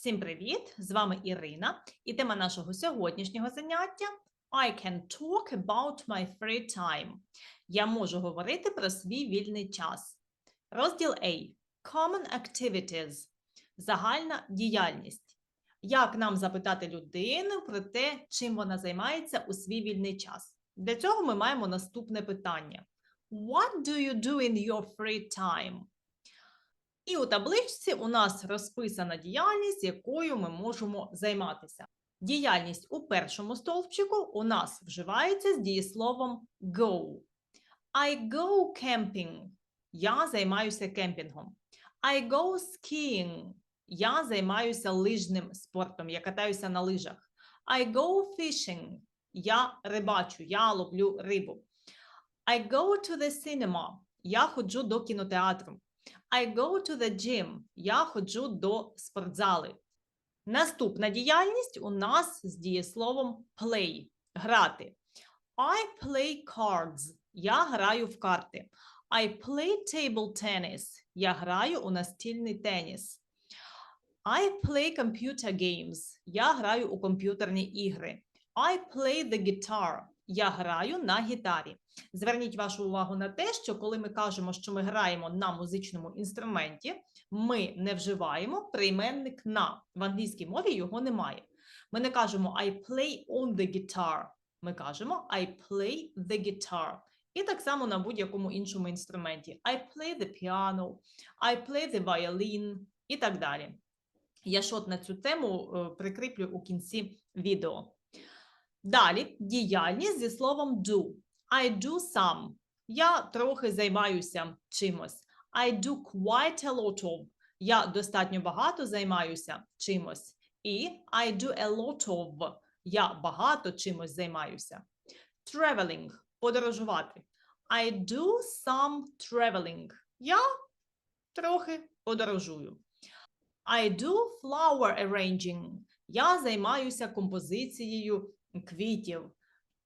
Всім привіт! З вами Ірина, і тема нашого сьогоднішнього заняття I can talk about my free time. Я можу говорити про свій вільний час. Розділ A. Common activities. Загальна діяльність. Як нам запитати людину про те, чим вона займається у свій вільний час? Для цього ми маємо наступне питання: What do you do in your free time? І у табличці у нас розписана діяльність, якою ми можемо займатися. Діяльність у першому стовпчику у нас вживається з дієсловом go. I go camping. Я займаюся кемпінгом. I go skiing. Я займаюся лижним спортом. Я катаюся на лижах. I go fishing. Я рибачу, я ловлю рибу. I go to the cinema. Я ходжу до кінотеатру. I go to the gym. Я ходжу до спортзали. Наступна діяльність у нас з дієсловом play грати. I play cards. Я граю в карти. I play table tennis. Я граю у настільний теніс. I play computer games. Я граю у комп'ютерні ігри. I play the guitar. Я граю на гітарі. Зверніть вашу увагу на те, що коли ми кажемо, що ми граємо на музичному інструменті, ми не вживаємо прийменник на. В англійській мові його немає. Ми не кажемо I play on the guitar. Ми кажемо I play the guitar. І так само на будь-якому іншому інструменті. I play the piano, I play the violin і так далі. Я шот на цю тему е, прикріплю у кінці відео. Далі діяльність зі словом do. I do some. Я трохи займаюся чимось. I do quite a lot of. Я достатньо багато займаюся чимось. І I do a lot of. Я багато чимось займаюся. Traveling подорожувати. I do some traveling. Я трохи подорожую. I do flower arranging. Я займаюся композицією квітів.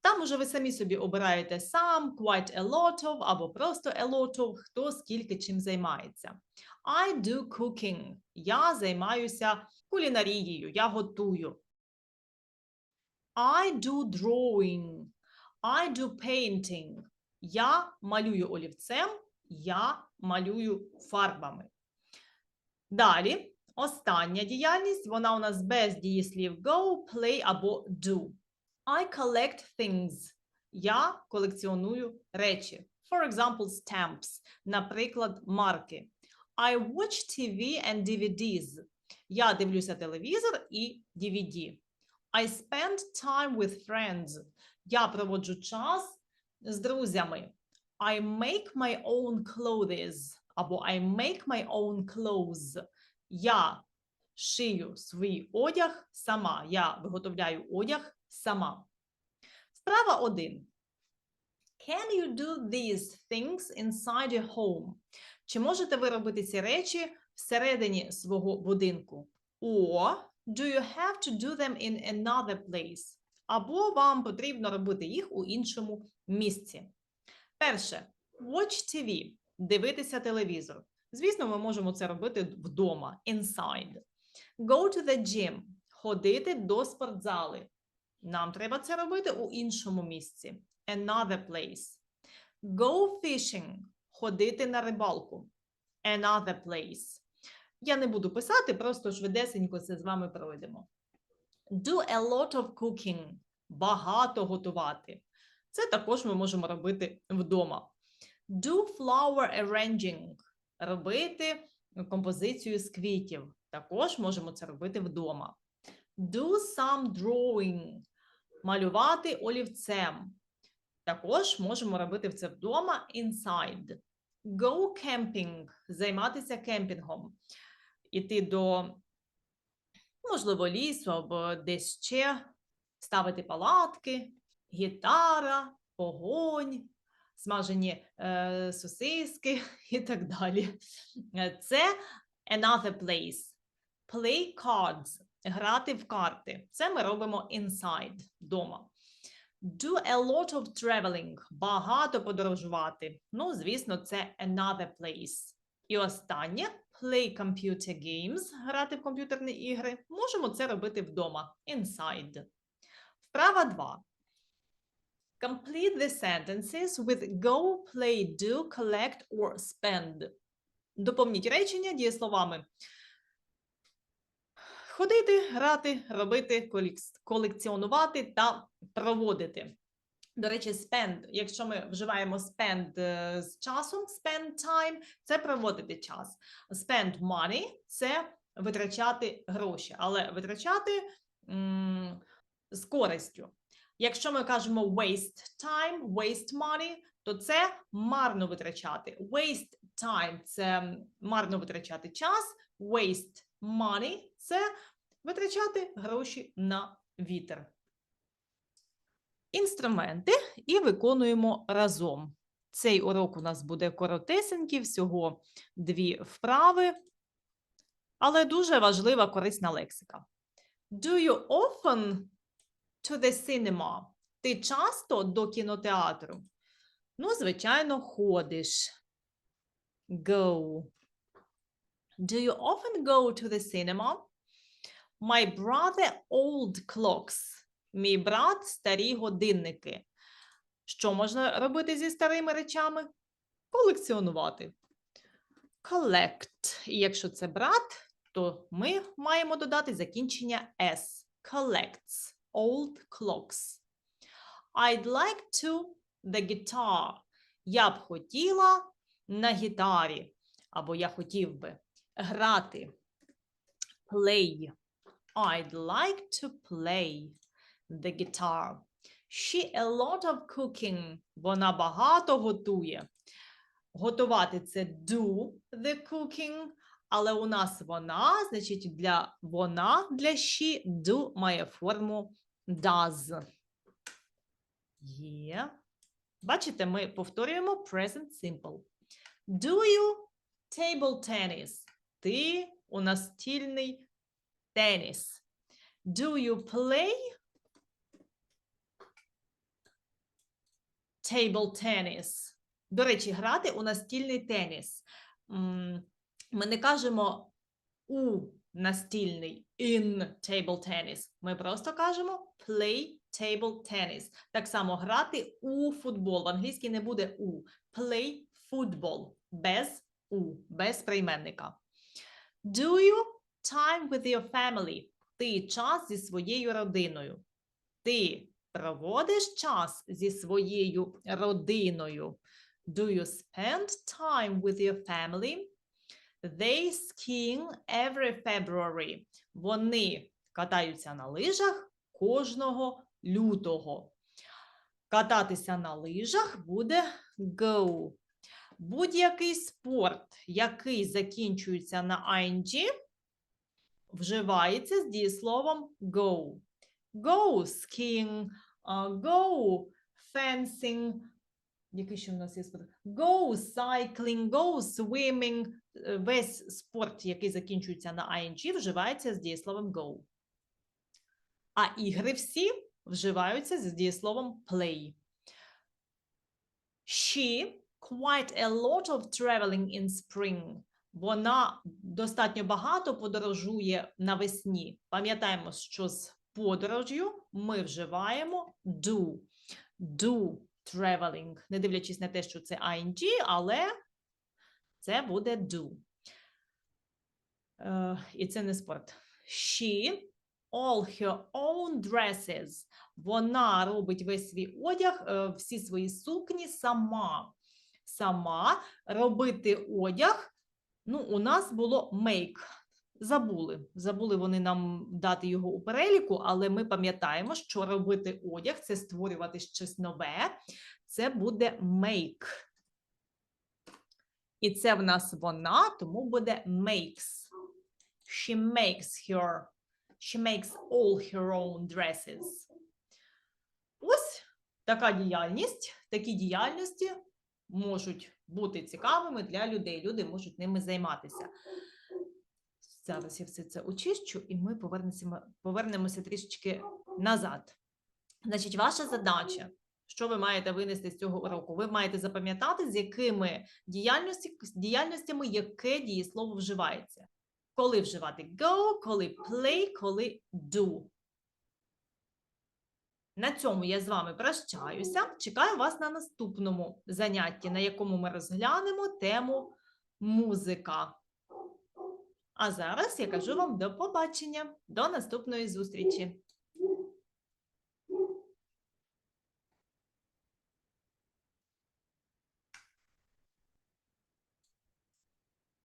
Там уже ви самі собі обираєте сам, quite a lot of, або просто a lot of, хто скільки чим займається. I do cooking. Я займаюся кулінарією, я готую. I do drawing. I do painting. Я малюю олівцем, я малюю фарбами. Далі, остання діяльність, вона у нас без дієслів go, play або do. I collect things. Я колекціоную речі. For example, stamps. Наприклад, марки. I watch TV and DVDs. Я дивлюся телевізор і DVD. I spend time with friends. Я проводжу час з друзями. I make my own clothes. Або I make my own clothes. Я шию свій одяг сама. Я виготовляю одяг сама. Справа 1. Can you do these things inside your home? Чи можете ви робити ці речі всередині свого будинку? Or do you have to do them in another place? Або вам потрібно робити їх у іншому місці. Перше, watch TV – дивитися телевізор. Звісно, ми можемо це робити вдома, inside. Go to the gym – ходити до спортзали. Нам треба це робити у іншому місці. Another place. Go fishing ходити на рибалку. Another place. Я не буду писати, просто швидесенько це з вами пройдемо. Do a lot of cooking. Багато готувати. Це також ми можемо робити вдома. Do flower arranging. Робити композицію з квітів. Також можемо це робити вдома. Do some drawing. Малювати олівцем. Також можемо робити це вдома inside. Go camping займатися кемпінгом. Іти до, можливо, лісу або десь ще, ставити палатки, гітара, огонь, смажені е, сосиски і так далі. Це another place. Play cards грати в карти. Це ми робимо inside, вдома. Do a lot of traveling. Багато подорожувати. Ну, звісно, це another place. І останнє play computer games, грати в комп'ютерні ігри, можемо це робити вдома. Inside. Вправа 2. Complete the sentences with go, play, do, collect or spend. Доповніть речення дієсловами. Ходити, грати, робити, колекціонувати та проводити. До речі, spend, якщо ми вживаємо spend е, з часом, spend time – це проводити час. Spend money – це витрачати гроші, але витрачати м, з користю. Якщо ми кажемо waste time, waste money, то це марно витрачати. Waste time – це марно витрачати час, waste money – це витрачати гроші на вітер. Інструменти і виконуємо разом. Цей урок у нас буде коротесенький, всього дві вправи, але дуже важлива корисна лексика. Do you often to the cinema? Ти часто до кінотеатру? Ну, звичайно, ходиш. Go. Do you often go to the cinema? My brother old clocks. Мій брат старі годинники. Що можна робити зі старими речами? Колекціонувати. Collect. І якщо це брат, то ми маємо додати закінчення S. Collects old clocks. I'd like to the guitar. Я б хотіла на гітарі. Або я хотів би грати. Play. I'd like to play the guitar. She a lot of cooking. Вона багато готує. Готувати це do the cooking, але у нас вона, значить, для вона, для she, do має форму does. Є. Бачите, ми повторюємо present simple. Do you table tennis? Ти у настільний теніс. Do you play table tennis? До речі, грати у настільний теніс. Ми не кажемо у настільний in table tennis. Ми просто кажемо play table tennis. Так само грати у футбол. В англійській не буде у. Play football. Без у, без прийменника. Do you time with your family? Ти час зі своєю родиною. Ти проводиш час зі своєю родиною. Do you spend time with your family? They skiing every February. Вони катаються на лижах кожного лютого. Кататися на лижах буде go. Будь-який спорт, який закінчується на ing, вживається з дієсловом go. Go skiing, go fencing. Який ще в нас є спорт? Go cycling, go swimming. Е, Весь спорт, який закінчується на ing, вживається з дієсловом go. А ігри всі вживаються з дієсловом play. She quite a lot of traveling in spring. Вона достатньо багато подорожує навесні. Пам'ятаємо, що з подорожю ми вживаємо do. Do traveling. Не дивлячись на те, що це ing, але це буде do. Е, і це не спорт. She all her own dresses. Вона робить весь свій одяг, е, всі свої сукні сама. Сама робити одяг. Ну, у нас було make. Забули. Забули вони нам дати його у переліку, але ми пам'ятаємо, що робити одяг це створювати щось нове. Це буде make. І це в нас вона, тому буде makes. She makes her. She makes all her own dresses. Ось така діяльність. Такі діяльності можуть бути цікавими для людей. Люди можуть ними займатися. Зараз я все це очищу, і ми повернемося, повернемося трішечки назад. Значить, ваша задача Що ви маєте винести з цього уроку? Ви маєте запам'ятати, з якими діяльностями яке дієслово вживається. Коли вживати go, коли play, коли do. На цьому я з вами прощаюся. Чекаю вас на наступному занятті, на якому ми розглянемо тему музика. А зараз я кажу вам до побачення, до наступної зустрічі.